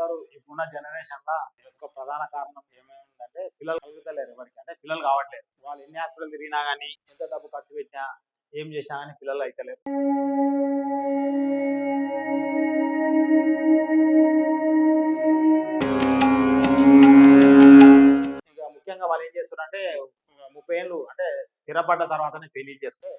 గారు ఇప్పుడున్న జనరేషన్ లా యొక్క ప్రధాన కారణం ఏమైందంటే పిల్లలు కలుగుతలేరు ఎవరికి. అంటే పిల్లలు కావట్లేదు. వాళ్ళు ఎన్ని హాస్పిటల్ తిరిగినా కానీ ఎంత డబ్బు ఖర్చు పెట్టినా ఏం చేసినా కానీ పిల్లలు అయితలేరు. ఇంకా ముఖ్యంగా వాళ్ళు ఏం చేస్తారంటే ముప్పై ఏళ్ళు అంటే స్థిరపడ్డ తర్వాతనే పెళ్ళి చేస్తే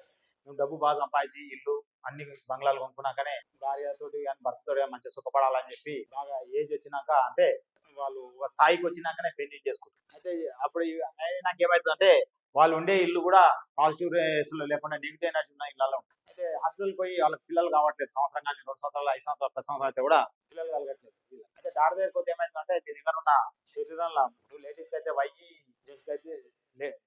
మేము డబ్బు బాగా సంపాదించి ఇల్లు అన్ని బంగ్లాలు కొనుక్కున్నాకనే భార్యతోటి కానీ భర్తతో కానీ మంచిగా సుఖపడాలని చెప్పి బాగా ఏజ్ వచ్చినాక అంటే వాళ్ళు ఒక స్థాయికి వచ్చినాకనే పెళ్ళి చేసుకుంటారు. అయితే అప్పుడు ఈ- అయి వాళ్ళు ఉండే ఇల్లు కూడా పాజిటివ్ రేస్లో లేకుండా నెగిటివ్ ఎనర్జీ ఉన్న ఇళ్ళలో ఉంటాయి. అయితే హాస్పిటల్ పోయి వాళ్ళకి పిల్లలు కావట్లేదు. సంవత్సరం కానీ రెండు సంవత్సరాలు ఐదు సంవత్సరాలు పది సంవత్సరాలు అయితే కూడా పిల్లలు కలగట్లేదు. అయితే డాక్టర్ దగ్గరికి పోతే ఏమైందంటే మీ దగ్గర ఉన్న శరీరంలో లేడీస్కి అయితే వయ్యి జెంట్స్కి అయితే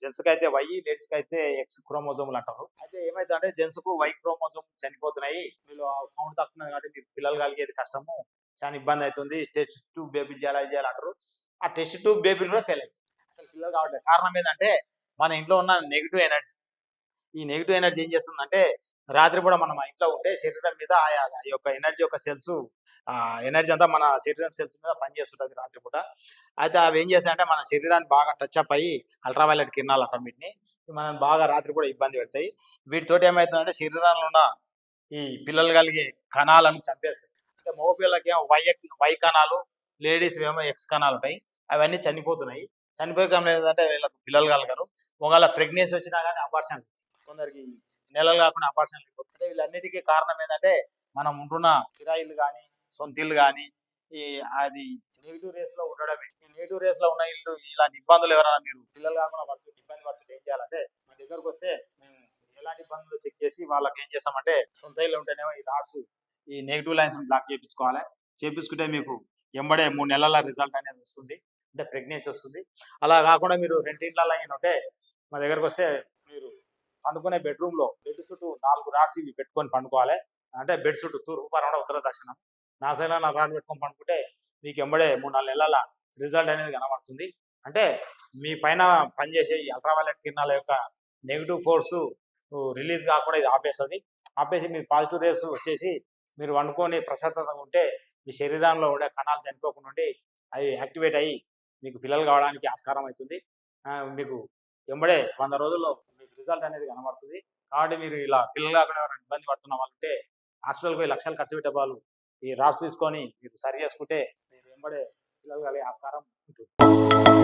జెంట్స్కి అయితే వై లేడీస్కి అయితే ఎక్స్ క్రోమోజోములు అంటారు. అయితే ఏమైందంటే జెంట్స్కు వై క్రోమోజోమ్ చనిపోతున్నాయి. వీళ్ళు కౌంట్ తక్కువ కాబట్టి మీ పిల్లలు కలిగేది కష్టము. చాలా ఇబ్బంది అవుతుంది. టెస్ట్ ట్యూబ్ బేబీలు చేయాలి చేయాలి అంటారు. ఆ టెస్ట్ టూ బేబీలు కూడా ఫెయిల్ అవుతుంది అసలు పిల్లలు కావట్లేదు. కారణం ఏంటంటే మన ఇంట్లో ఉన్న నెగిటివ్ ఎనర్జీ. ఈ నెగిటివ్ ఎనర్జీ ఏం చేస్తుందంటే రాత్రి కూడా మనం ఇంట్లో ఉంటే శరీరం మీద ఆ యొక్క ఎనర్జీ యొక్క సెల్స్ ఎనర్జీ అంతా మన శరీరం సెల్స్ మీద పనిచేస్తుంటుంది రాత్రిపూట. అయితే అవి ఏం చేస్తాయంటే మన శరీరాన్ని బాగా టచ్ అప్ అయ్యి అల్ట్రావైలెట్ కిరణాలు అంటాం వీటిని మనం బాగా రాత్రి కూడా ఇబ్బంది పెడతాయి. వీటితోటి ఏమవుతుందంటే శరీరంలో ఉన్న ఈ పిల్లలు కలిగే కణాలను చంపేస్తాయి. అంటే మగ పిల్లలకి ఏమో వై వై కణాలు లేడీస్ ఏమో ఎక్స్ కణాలు ఉంటాయి. అవన్నీ చనిపోతున్నాయి. చనిపోయకం లేదంటే వీళ్ళకి పిల్లలు కలగరు. ఒకవేళ ప్రెగ్నెన్సీ వచ్చినా కానీ అపార్షన్ కొందరికి నెలలు కాకుండా అపార్షన్ లేకపోతే వీళ్ళన్నిటికీ కారణం ఏంటంటే మనం ఉంటున్న కిరాయిలు కానీ సొంత ఇల్లు కానీ ఈ అది నెగిటివ్ రేస్లో ఉండడమే ఈ నెగిటివ్ రేస్లో ఉన్న ఇల్లు ఇలాంటి ఇబ్బందులు ఎవరైనా మీరు పిల్లలు కాకుండా పడుతుంటే ఇబ్బంది పడుతుంటే ఏం చేయాలంటే మా దగ్గరకు వస్తే మేము ఎలాంటి ఇబ్బందులు చెక్ చేసి వాళ్ళకి ఏం చేస్తామంటే సొంత ఇల్లు ఉంటేనేమో ఈ రాడ్స్ ఈ నెగిటివ్ లైన్స్ బ్లాక్ చేయించుకోవాలి చేపించుకుంటే మీకు ఎంబడే మూడు నెలల రిజల్ట్ అనేది వస్తుంది. అంటే ప్రెగ్నెన్సీ వస్తుంది. అలా కాకుండా మీరు రెండింట్లలో అయిన ఉంటే మా దగ్గరకు వస్తే మీరు పండుకునే బెడ్రూమ్లో బెడ్ చుట్టూ నాలుగు రాడ్స్ ఇవి పెట్టుకొని పండుకోవాలి. అంటే బెడ్ చుట్టూ తూర్పు పరమడ ఉత్తర దక్షిణం. నా శైలా నా రాడ్ పెట్టుకొని పనుకుంటే మీకు ఎంబడే మూడు నాలుగు నెలల రిజల్ట్ అనేది కనబడుతుంది. అంటే మీ పైన పనిచేసే ఈ అల్ట్రావైలెట్ కిరణాల యొక్క నెగిటివ్ ఫోర్స్ రిలీజ్ కాకుండా ఇది ఆపేస్తుంది. ఆపేసి మీ పాజిటివ్ రేస్ వచ్చేసి మీరు వండుకొని ప్రశాంతత ఉంటే మీ శరీరంలో ఉండే కణాలు చనిపోకుండా ఉండి అవి యాక్టివేట్ అయ్యి మీకు పిల్లలు కావడానికి ఆస్కారం అవుతుంది. మీకు ఎంబడే వంద రోజుల్లో మీకు రిజల్ట్ అనేది కనబడుతుంది. కాబట్టి మీరు ఇలా పిల్లలు కాకుండా ఇబ్బంది పడుతున్న వాళ్ళు ఉంటే హాస్పిటల్కి పోయి లక్షలు ఖర్చు పెట్టే వాళ్ళు ఈ రాడ్స్ తీసుకొని మీరు సరి చేసుకుంటే మీరు వెంబడే పిల్లలు కలిగే ఆస్కారం ఉంటుంది.